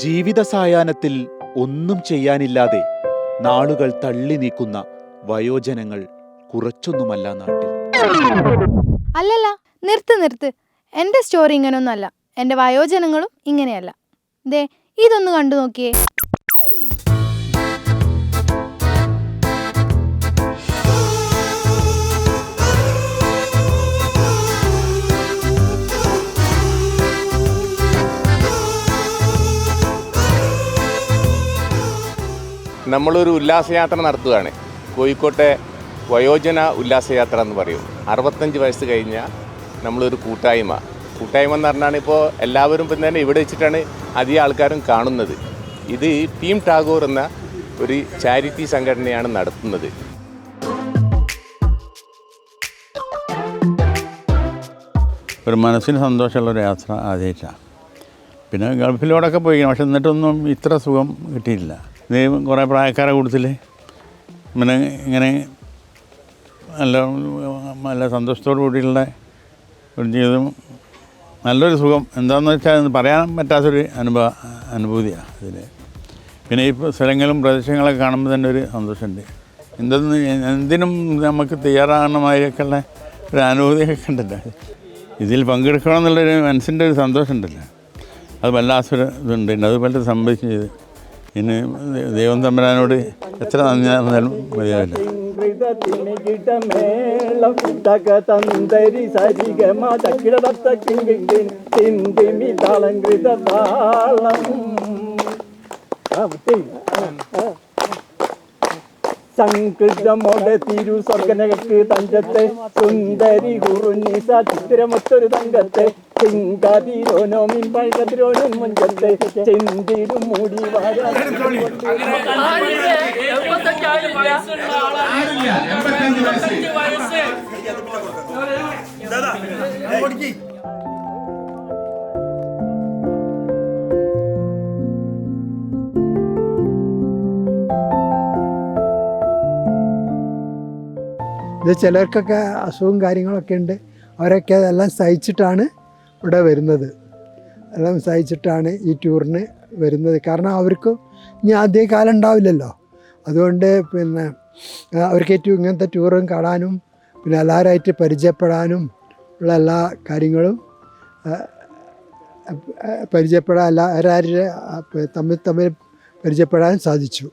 ജീവിത സായാഹ്നത്തിൽ ഒന്നും ചെയ്യാനില്ലാതെ നാളുകൾ തള്ളി നീക്കുന്ന വയോജനങ്ങൾ കുറച്ചൊന്നുമല്ല നാട്ടിൽ. അല്ലല്ല നിർത്ത് നിർത്ത്. എന്റെ സ്റ്റോറി ഇങ്ങനൊന്നല്ല എന്റെ വയോജനങ്ങളും ഇങ്ങനെയല്ല. ദേ ഇതൊന്ന് കണ്ടു നോക്കിയേ. നമ്മളൊരു ഉല്ലാസയാത്ര നടത്തുകയാണ്. കോഴിക്കോട്ടെ വയോജന ഉല്ലാസയാത്ര എന്ന് പറയും. അറുപത്തഞ്ച് വയസ്സ് കഴിഞ്ഞ നമ്മളൊരു കൂട്ടായ്മ. കൂട്ടായ്മ എന്ന് പറഞ്ഞാൽ ഇപ്പോൾ എല്ലാവരും ഇപ്പം തന്നെ ഇവിടെ വെച്ചിട്ടാണ് അധികം ആൾക്കാരും കാണുന്നത്. ഇത് ടീം ടാഗോർ എന്ന ഒരു ചാരിറ്റി സംഘടനയാണ് നടത്തുന്നത്. ഒരു മനസ്സിന് സന്തോഷമുള്ള ഒരു യാത്ര ആദ്യമായിട്ടാണ്. പിന്നെ ഗൾഫിലോടൊക്കെ പോയി പക്ഷെ എന്നിട്ടൊന്നും ഇത്ര സുഖം കിട്ടിയില്ല ഇത് കുറേ പ്രായക്കാരെ കൂട്ടത്തിൽ പിന്നെ ഇങ്ങനെ നല്ല നല്ല സന്തോഷത്തോടു കൂടിയുള്ള ഒരു ജീവിതം. നല്ലൊരു സുഖം. എന്താണെന്ന് വെച്ചാൽ പറയാൻ പറ്റാത്തൊരു അനുഭവ അനുഭൂതിയാണ് ഇതിൽ പിന്നെ ഈ സ്ഥലങ്ങളും പ്രദേശങ്ങളൊക്കെ കാണുമ്പോൾ തന്നെ ഒരു സന്തോഷമുണ്ട്. എന്തെന്ന് എന്തിനും നമുക്ക് തയ്യാറാകുന്ന മാതിരിയൊക്കെയുള്ള ഒരു അനുഭൂതിയൊക്കെ ഉണ്ടല്ലോ. ഇതിൽ പങ്കെടുക്കണം എന്നുള്ളൊരു മനസ്സിന്റെ ഒരു സന്തോഷം ഉണ്ടല്ലോ അത് വല്ലാത്തൊരു ഇതുണ്ട്. അതുപോലെ സംഭവിച്ചു ചെയ്ത് ഇനി ദൈവം തമ്പരാനോട് എത്ര നന്ദി പറഞ്ഞാലും മതിയാവില്ല. സംകൃതമോടെ തിരു സ്വർഗനകൾക്ക് തഞ്ചത്തെ സുന്ദരി കുറുനിസ ചിത്രമൊത്തൊരു തങ്കത്തെ ചിങ്കാതിരോനോമിൻ പഴകതിരോനും മുഞ്ചത്തെ ചെന്തിരും മൂടി വാരാ ഇത് ചിലർക്കൊക്കെ അസുഖവും കാര്യങ്ങളൊക്കെ ഉണ്ട്. അവരൊക്കെ അതെല്ലാം സഹിച്ചിട്ടാണ് ഇവിടെ വരുന്നത്. എല്ലാം സഹിച്ചിട്ടാണ് ഈ ടൂറിന് വരുന്നത്. കാരണം അവർക്കും ഇനി ആദ്യ കാലം ഉണ്ടാവില്ലല്ലോ. അതുകൊണ്ട് പിന്നെ അവർക്ക് ഏറ്റവും ഇങ്ങനത്തെ ടൂറും കാണാനും പിന്നെ എല്ലാവരുമായിട്ട് പരിചയപ്പെടാനും ഉള്ള എല്ലാ കാര്യങ്ങളും പരിചയപ്പെടാൻ എല്ലാ പരിചയപ്പെടാൻ എല്ലാവരും തമ്മിൽ തമ്മിൽ പരിചയപ്പെടാനും സാധിച്ചു.